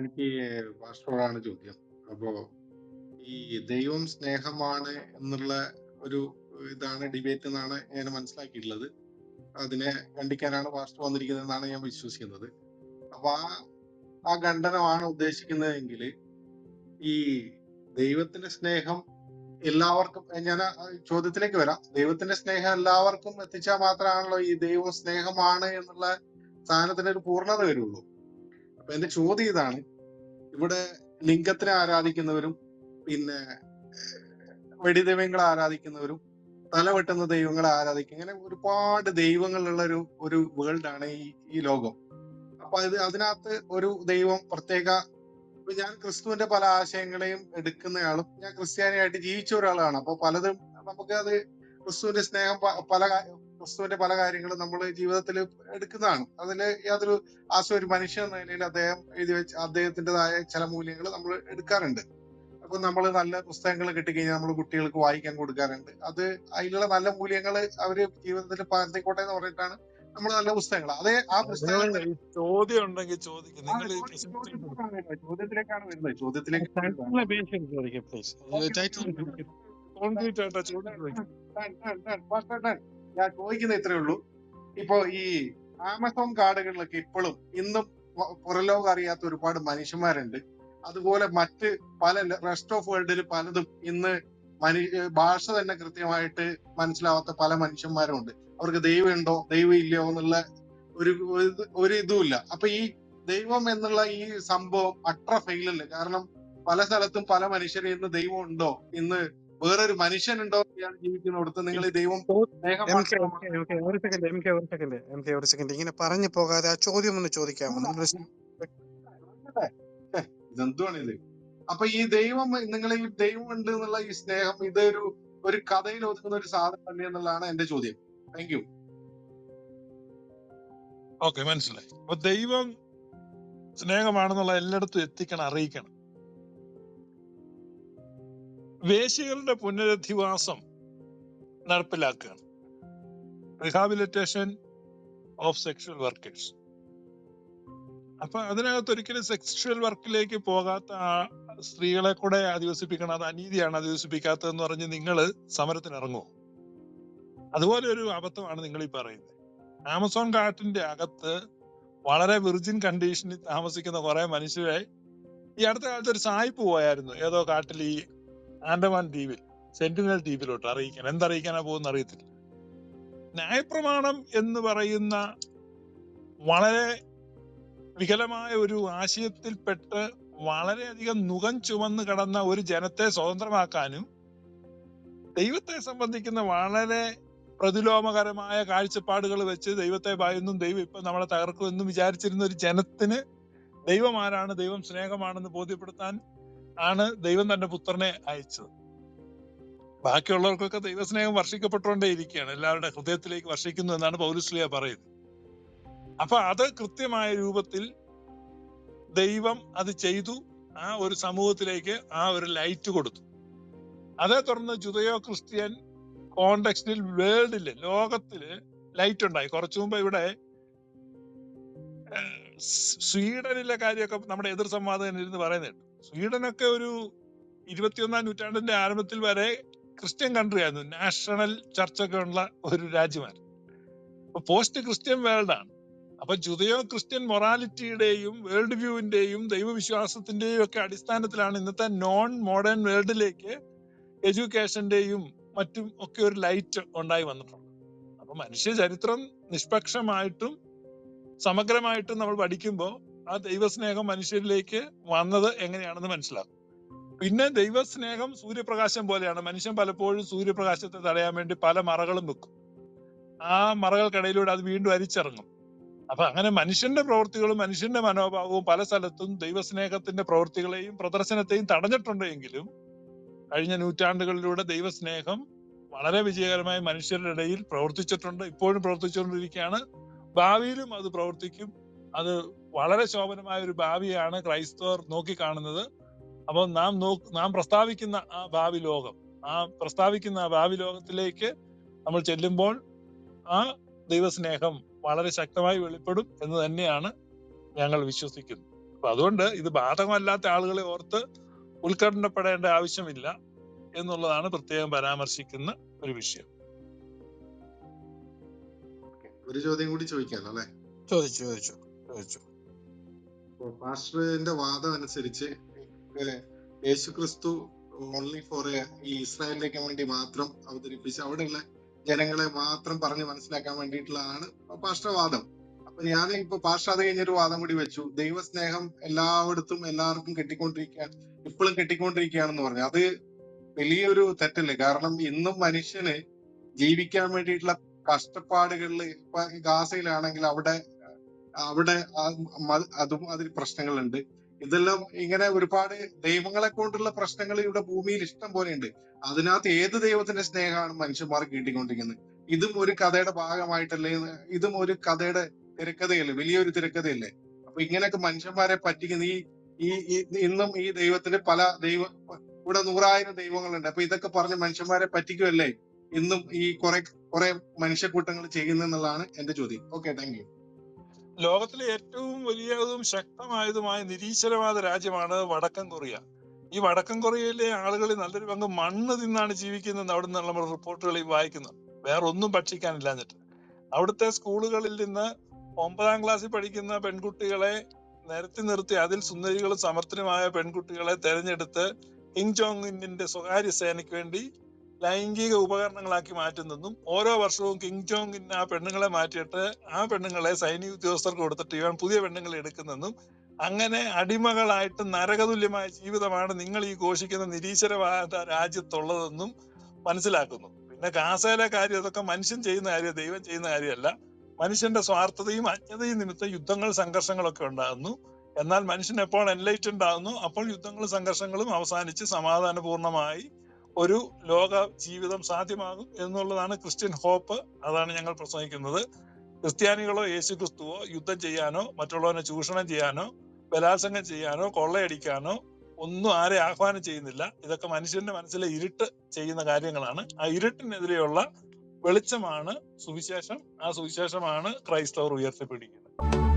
എനിക്ക് പാസ്റ്ററോടാണ് ചോദ്യം. അപ്പോ ഈ ദൈവം സ്നേഹമാണ് എന്നുള്ള ഒരു ഇതാണ് ഡിബേറ്റ് എന്നാണ് ഞാൻ മനസ്സിലാക്കിയിട്ടുള്ളത്. അതിനെ ഖണ്ഡിക്കാനാണ് പാസ്റ്റർ വന്നിരിക്കുന്നതെന്നാണ് ഞാൻ വിശ്വസിക്കുന്നത്. അപ്പൊ ആ ആ ഖണ്ഡനമാണ് ഉദ്ദേശിക്കുന്നതെങ്കിൽ ഈ ദൈവത്തിന്റെ സ്നേഹം എല്ലാവർക്കും ഞാൻ ചോദ്യത്തിലേക്ക് വരാം. ദൈവത്തിന്റെ സ്നേഹം എല്ലാവർക്കും എത്തിച്ചാൽ മാത്രമാണല്ലോ ഈ ദൈവം സ്നേഹമാണ് എന്നുള്ള സാധനത്തിന് ഒരു പൂർണത വരുള്ളൂ. അപ്പൊ എന്റെ ചോദ്യം ഇതാണ്. ഇവിടെ ലിംഗത്തിനെ ആരാധിക്കുന്നവരും പിന്നെ വെടിദൈവങ്ങളെ ആരാധിക്കുന്നവരും തല വെട്ടുന്ന ദൈവങ്ങളെ ആരാധിക്കും. ഇങ്ങനെ ഒരുപാട് ദൈവങ്ങളുള്ള ഒരു ഒരു വേൾഡ് ആണ് ഈ ഈ ലോകം. അപ്പൊ അത് അതിനകത്ത് ഒരു ദൈവം പ്രത്യേക ഇപ്പൊ ഞാൻ ക്രിസ്തുവിന്റെ പല ആശയങ്ങളെയും എടുക്കുന്നയാളും ഞാൻ ക്രിസ്ത്യാനിയായിട്ട് ജീവിച്ച ഒരാളാണ്. അപ്പൊ പലതും നമുക്ക് അത് ക്രിസ്തുവിന്റെ സ്നേഹം പല ക്രിസ്തുവിന്റെ പല കാര്യങ്ങളും നമ്മൾ ജീവിതത്തിൽ എടുക്കുന്നതാണ്. അതിൽ യാതൊരു ആശയം ഒരു മനുഷ്യൻ എന്ന നിലയിൽ അദ്ദേഹം എഴുതി വെച്ച അദ്ദേഹത്തിന്റെതായ ചില മൂല്യങ്ങൾ നമ്മൾ എടുക്കാറുണ്ട്. അപ്പൊ നമ്മൾ നല്ല പുസ്തകങ്ങൾ കിട്ടിക്കഴിഞ്ഞാൽ നമ്മൾ കുട്ടികൾക്ക് വായിക്കാൻ കൊടുക്കാറുണ്ട്. അത് അതിലുള്ള നല്ല മൂല്യങ്ങൾ അവർ ജീവിതത്തിൽ പകർത്തിക്കോട്ടെ എന്ന് പറഞ്ഞിട്ടാണ് നമ്മൾ നല്ല പുസ്തകങ്ങൾ. അതേ ആ പുസ്തകങ്ങൾ ചോദ്യം ഉണ്ടെങ്കിൽ. ചോദ്യത്തിലേക്കാണ് വരുന്നത്. ചോദ്യത്തിലേക്ക് ഞാൻ ചോദിക്കുന്നത് ഇത്രേ ഉള്ളൂ. ഇപ്പൊ ഈ ആമസോൺ കാടുകളിലൊക്കെ ഇപ്പോഴും ഇന്നും പുറംലോകം അറിയാത്ത ഒരുപാട് മനുഷ്യന്മാരുണ്ട്. അതുപോലെ മറ്റ് പല റെസ്റ്റ് ഓഫ് വേൾഡിൽ പലതും ഇന്ന് മനു ഭാഷ തന്നെ കൃത്യമായിട്ട് മനസ്സിലാവാത്ത പല മനുഷ്യന്മാരും ഉണ്ട് അവർക്ക് ദൈവം ഉണ്ടോ ദൈവം ഇല്ലയോ എന്നുള്ള ഒരു ഒരു ഇതുമില്ല. അപ്പൊ ഈ ദൈവം എന്നുള്ള ഈ സംഭവം അത്ര ഫെയിലല്ലേ കാരണം പല സ്ഥലത്തും പല മനുഷ്യരെ ഇന്ന് ദൈവം ഉണ്ടോ ഇന്ന് വേറൊരു മനുഷ്യനുണ്ടോ ഇയാൾ ജീവിക്കുന്നിടത്ത് നിങ്ങൾ ദൈവം ഒരു സെക്കൻഡ് എം കെ ഒരു സെക്കൻഡ് എം കെ ഒരു സെക്കൻഡ് ഇങ്ങനെ പറഞ്ഞു പോകാതെ ആ ചോദ്യം ഒന്ന് ചോദിക്കാമോ? നിങ്ങൾ ഇതെന്തുവാണ് ഇത്? അപ്പൊ ഈ ദൈവം നിങ്ങൾ ഈ ദൈവം ഉണ്ട് എന്നുള്ള ഈ സ്നേഹം ഇതൊരു ഒരു കഥയിൽ ഒതുക്കുന്ന ഒരു സാധനം തന്നെ എന്നുള്ളതാണ് എന്റെ ചോദ്യം. താങ്ക് യു ഓക്കെ മനസ്സിലായി. അപ്പൊ ദൈവം സ്നേഹമാണെന്നുള്ള എല്ലായിടത്തും എത്തിക്കണം അറിയിക്കണം. വേശികളുടെ പുനരധിവാസം നടപ്പിലാക്കുകയാണ് റിഹാബിലിറ്റേഷൻ ഓഫ് സെക്ഷൽ വർക്കേഴ്സ് അപ്പൊ അതിനകത്ത് ഒരിക്കലും സെക്ഷൽ വർക്കിലേക്ക് പോകാത്ത ആ സ്ത്രീകളെ കൂടെ അധിവസിപ്പിക്കണം അത് അനീതിയാണ് അധിവസിപ്പിക്കാത്തതെന്ന് പറഞ്ഞ് നിങ്ങൾ സമരത്തിന് ഇറങ്ങുമോ അതുപോലെ ഒരു അബദ്ധമാണ് നിങ്ങൾ ഈ പറയുന്നത്. ആമസോൺ കാട്ടിന്റെ അകത്ത് വളരെ വിർജിൻ കണ്ടീഷനിൽ താമസിക്കുന്ന കുറെ മനുഷ്യരെ ഈ അടുത്ത കാലത്ത് ഒരു സായിപ്പ് പോയായിരുന്നു. ഏതോ കാട്ടിൽ ഈ ആൻഡമാൻ ദ്വീപിൽ സെന്റിനൽ ദ്വീപിലോട്ട് അറിയിക്കാൻ. എന്തറിയിക്കാനാ പോകുന്ന അറിയത്തില്ല. ന്യായപ്രമാണം എന്ന് പറയുന്ന വളരെ വികലമായ ഒരു ആശയത്തിൽപ്പെട്ട് വളരെയധികം നുകം ചുമന്ന് കടന്ന ഒരു ജനത്തെ സ്വതന്ത്രമാക്കാനും ദൈവത്തെ സംബന്ധിക്കുന്ന വളരെ പ്രതിലോമകരമായ കാഴ്ചപ്പാടുകൾ വെച്ച് ദൈവത്തെ ഭയന്നും ദൈവം ഇപ്പൊ നമ്മളെ തകർക്കുമെന്നും വിചാരിച്ചിരുന്ന ഒരു ജനത്തിന് ദൈവം ആരാണ് ദൈവം സ്നേഹമാണെന്ന് ബോധ്യപ്പെടുത്താൻ ആണ് ദൈവം തന്റെ പുത്രനെ അയച്ചത്. ബാക്കിയുള്ളവർക്കൊക്കെ ദൈവസ്നേഹം വർഷിക്കപ്പെട്ടുകൊണ്ടേ ഇരിക്കുകയാണ്. എല്ലാവരുടെ ഹൃദയത്തിലേക്ക് വർഷിക്കുന്നു എന്നാണ് പൗലുസ്ലിയ പറയുന്നത്. അപ്പൊ അത് കൃത്യമായ രൂപത്തിൽ ദൈവം അത് ചെയ്തു. ആ ഒരു സമൂഹത്തിലേക്ക് ആ ഒരു ലൈറ്റ് കൊടുത്തു. അതേ തുടർന്ന് ജുദയോ ക്രിസ്ത്യൻ കോണ്ടെക്സ്റ്റിൽ വേൾഡിൽ ലോകത്തിൽ ലൈറ്റ് ഉണ്ടായി. കുറച്ചു മുമ്പ് ഇവിടെ സ്വീഡനിലെ കാര്യമൊക്കെ നമ്മുടെ എതിർ സംവാദകൻ ഇരുന്ന് പറയുന്നുണ്ട്. സ്വീഡനൊക്കെ ഒരു ഇരുപത്തിയൊന്നാം നൂറ്റാണ്ടിന്റെ ആരംഭത്തിൽ വരെ ക്രിസ്ത്യൻ കൺട്രി ആയിരുന്നു. നാഷണൽ ചർച്ചൊക്കെ ഉള്ള ഒരു രാജ്യമായിരുന്നു. അപ്പൊ പോസ്റ്റ് ക്രിസ്ത്യൻ വേൾഡ് ആണ്. അപ്പൊ ജുദയോ ക്രിസ്ത്യൻ മൊറാലിറ്റിയുടെയും വേൾഡ് വ്യൂവിന്റെയും ദൈവവിശ്വാസത്തിന്റെയും ഒക്കെ അടിസ്ഥാനത്തിലാണ് ഇന്നത്തെ നോൺ മോഡേൺ വേൾഡിലേക്ക് എഡ്യൂക്കേഷന്റെയും മറ്റും ഒക്കെ ഒരു ലൈറ്റ് ഉണ്ടായി വന്നിട്ടുണ്ട് അപ്പൊ മനുഷ്യ ചരിത്രം നിഷ്പക്ഷമായിട്ടും സമഗ്രമായിട്ടും നമ്മൾ പഠിക്കുമ്പോൾ ആ ദൈവസ്നേഹം മനുഷ്യരിലേക്ക് വന്നത് എങ്ങനെയാണെന്ന് മനസ്സിലാക്കും. പിന്നെ ദൈവസ്നേഹം സൂര്യപ്രകാശം പോലെയാണ്. മനുഷ്യൻ പലപ്പോഴും സൂര്യപ്രകാശത്തെ തടയാൻ വേണ്ടി പല മറകളും വെക്കും. ആ മറകൾക്കിടയിലൂടെ അത് വീണ്ടും അരിച്ചിറങ്ങും. അപ്പൊ അങ്ങനെ മനുഷ്യന്റെ പ്രവൃത്തികളും മനുഷ്യന്റെ മനോഭാവവും പല സ്ഥലത്തും ദൈവസ്നേഹത്തിന്റെ പ്രവൃത്തികളെയും പ്രദർശനത്തെയും തടഞ്ഞിട്ടുണ്ട് എങ്കിലും കഴിഞ്ഞ നൂറ്റാണ്ടുകളിലൂടെ ദൈവസ്നേഹം വളരെ വിജയകരമായി മനുഷ്യരുടെ ഇടയിൽ പ്രവർത്തിച്ചിട്ടുണ്ട്. ഇപ്പോഴും പ്രവർത്തിച്ചുകൊണ്ടിരിക്കുകയാണ്. ഭാവിയിലും അത് പ്രവർത്തിക്കും. അത് വളരെ ശോഭനമായ ഒരു ഭാവിയാണ് ക്രൈസ്തവർ നോക്കിക്കാണുന്നത്. അപ്പോൾ നാം നോ നാം പ്രസ്താവിക്കുന്ന ആ ഭാവി ലോകം ആ പ്രസ്താവിക്കുന്ന ആ ഭാവി ലോകത്തിലേക്ക് നമ്മൾ ചെല്ലുമ്പോൾ ആ ദൈവസ്നേഹം വളരെ ശക്തമായി വെളിപ്പെടും എന്ന് തന്നെയാണ് ഞങ്ങൾ വിശ്വസിക്കുന്നത്. അപ്പൊ അതുകൊണ്ട് ഇത് ബാധകമല്ലാത്ത ആളുകളെ ഓർത്ത് ഉത്കണ്ഠപ്പെടേണ്ട ആവശ്യമില്ല എന്നുള്ളതാണ് പ്രത്യേകം പരാമർശിക്കുന്ന ഒരു വിഷയം. ഒരു ചോദ്യം കൂടി ചോദിക്കാമല്ലോ അല്ലെ? ചോദിച്ചു ചോദിച്ചു ചോദിച്ചു. പാസ്റ്ററിന്റെ വാദം അനുസരിച്ച് യേശു ക്രിസ്തു ഓൺലി ഫോർ ഈ ഇസ്രായേലിലേക്ക് വേണ്ടി മാത്രം അവതരിപ്പിച്ച് അവിടെയുള്ള ജനങ്ങളെ മാത്രം പറഞ്ഞ് മനസ്സിലാക്കാൻ വേണ്ടിയിട്ടുള്ളതാണ് വാദം. അപ്പൊ ഞാൻ ഇപ്പൊ പാസ്റ്റർ അത് കഴിഞ്ഞൊരു വാദം കൂടി വെച്ചു. ദൈവസ്നേഹം എല്ലായിടത്തും എല്ലാവർക്കും കെട്ടിക്കൊണ്ടിരിക്കുകയാണ് ഇപ്പോഴും കെട്ടിക്കൊണ്ടിരിക്കുകയാണെന്ന് പറഞ്ഞു. അത് വലിയൊരു തെറ്റല്ലേ? കാരണം ഇന്നും മനുഷ്യന് ജീവിക്കാൻ വേണ്ടിയിട്ടുള്ള കഷ്ടപ്പാടുകളിൽ ഇപ്പൊ ഗാസയിലാണെങ്കിൽ അവിടെ അവിടെ അതും അതിൽ പ്രശ്നങ്ങളുണ്ട്. ഇതെല്ലാം ഇങ്ങനെ ഒരുപാട് ദൈവങ്ങളെ കൊണ്ടുള്ള പ്രശ്നങ്ങൾ ഇവിടെ ഭൂമിയിൽ ഇഷ്ടം പോലെ ഉണ്ട് അതിനകത്ത് ഏത് ദൈവത്തിന്റെ സ്നേഹമാണ് മനുഷ്യന്മാർ കിട്ടിക്കൊണ്ടിരിക്കുന്നത്? ഇതും ഒരു കഥയുടെ ഭാഗമായിട്ടല്ലേ? ഇതും ഒരു കഥയുടെ തിരക്കഥയല്ലേ? വലിയൊരു തിരക്കഥയല്ലേ? അപ്പൊ ഇങ്ങനെയൊക്കെ മനുഷ്യന്മാരെ പറ്റിക്കുന്ന ഈ ഈ- ഇന്നും ഈ ദൈവത്തിന്റെ പല ദൈവ ഇവിടെ നൂറായിരം ദൈവങ്ങളുണ്ട്. അപ്പൊ ഇതൊക്കെ പറഞ്ഞ് മനുഷ്യന്മാരെ പറ്റിക്കുമല്ലേ ഇന്നും ഈ കുറെ കുറെ മനുഷ്യക്കൂട്ടങ്ങൾ ചെയ്യുന്നെന്നുള്ളതാണ് എന്റെ ചോദ്യം. ഓക്കെ താങ്ക് യു ലോകത്തിലെ ഏറ്റവും വലിയതും ശക്തമായതുമായ നിരീശ്വരവാദ രാജ്യമാണ് വടക്കൻ കൊറിയ. ഈ വടക്കൻ കൊറിയയിലെ ആളുകൾ നല്ലൊരു പങ്ക് മണ്ണ് തിന്നാണ് ജീവിക്കുന്നത് അവിടെ നിന്ന് നമ്മൾ റിപ്പോർട്ടുകളിൽ വായിക്കുന്നത്. വേറെ ഒന്നും ഭക്ഷിക്കാനില്ലാഞ്ഞിട്ട് അവിടുത്തെ സ്കൂളുകളിൽ നിന്ന് ഒമ്പതാം ക്ലാസ്സിൽ പഠിക്കുന്ന പെൺകുട്ടികളെ നിരത്തി നിർത്തി അതിൽ സുന്ദരികളും സമർത്ഥനുമായ പെൺകുട്ടികളെ തെരഞ്ഞെടുത്ത് കിങ് ജോങ് ഇന്നിന്റെ സ്വകാര്യ സേനയ്ക്ക് വേണ്ടി ലൈംഗിക ഉപകരണങ്ങളാക്കി മാറ്റുന്നതും ഓരോ വർഷവും കിങ് ജോങ് ഇൻ ആ പെണ്ണുങ്ങളെ മാറ്റിയിട്ട് ആ പെണ്ണുങ്ങളെ സൈനിക ഉദ്യോഗസ്ഥർക്ക് കൊടുത്തിട്ട് ഇവൻ പുതിയ പെണ്ണുങ്ങളെ എടുക്കുന്നതും അങ്ങനെ അടിമകളായിട്ട് നരകതുല്യമായ ജീവിതമാണ് നിങ്ങൾ ഈ ഘോഷിക്കുന്ന നിരീശ്വരവാദ രാജ്യത്തുള്ളതെന്നും മനസ്സിലാക്കുന്നു. പിന്നെ ഗാസയിലെ കാര്യം അതൊക്കെ മനുഷ്യൻ ചെയ്യുന്ന കാര്യം ദൈവം ചെയ്യുന്ന കാര്യമല്ല. മനുഷ്യന്റെ സ്വാർത്ഥതയും അജ്ഞതയും നിമിത്തം യുദ്ധങ്ങൾ സംഘർഷങ്ങളൊക്കെ ഉണ്ടാകുന്നു. എന്നാൽ മനുഷ്യൻ എപ്പോൾ എൻലൈറ്റൻഡ് ആകുന്നു അപ്പോൾ യുദ്ധങ്ങളും സംഘർഷങ്ങളും അവസാനിച്ച് സമാധാനപൂർണമായി ഒരു ലോക ജീവിതം സാധ്യമാകും എന്നുള്ളതാണ് ക്രിസ്ത്യൻ ഹോപ്പ്. അതാണ് ഞങ്ങൾ പ്രസംഗിക്കുന്നത്. ക്രിസ്ത്യാനികളോ യേശു ക്രിസ്തുവോ യുദ്ധം ചെയ്യാനോ മറ്റുള്ളവനെ ചൂഷണം ചെയ്യാനോ ബലാത്സംഗം ചെയ്യാനോ കൊള്ളയടിക്കാനോ ഒന്നും ആരെ ആഹ്വാനം ചെയ്യുന്നില്ല. ഇതൊക്കെ മനുഷ്യന്റെ മനസ്സിലെ ഇരുട്ട് ചെയ്യുന്ന കാര്യങ്ങളാണ്. ആ ഇരുട്ടിനെതിരെയുള്ള വെളിച്ചമാണ് സുവിശേഷം. ആ സുവിശേഷമാണ് ക്രൈസ്തവർ ഉയർത്തിപ്പിടിക്കുന്നത്.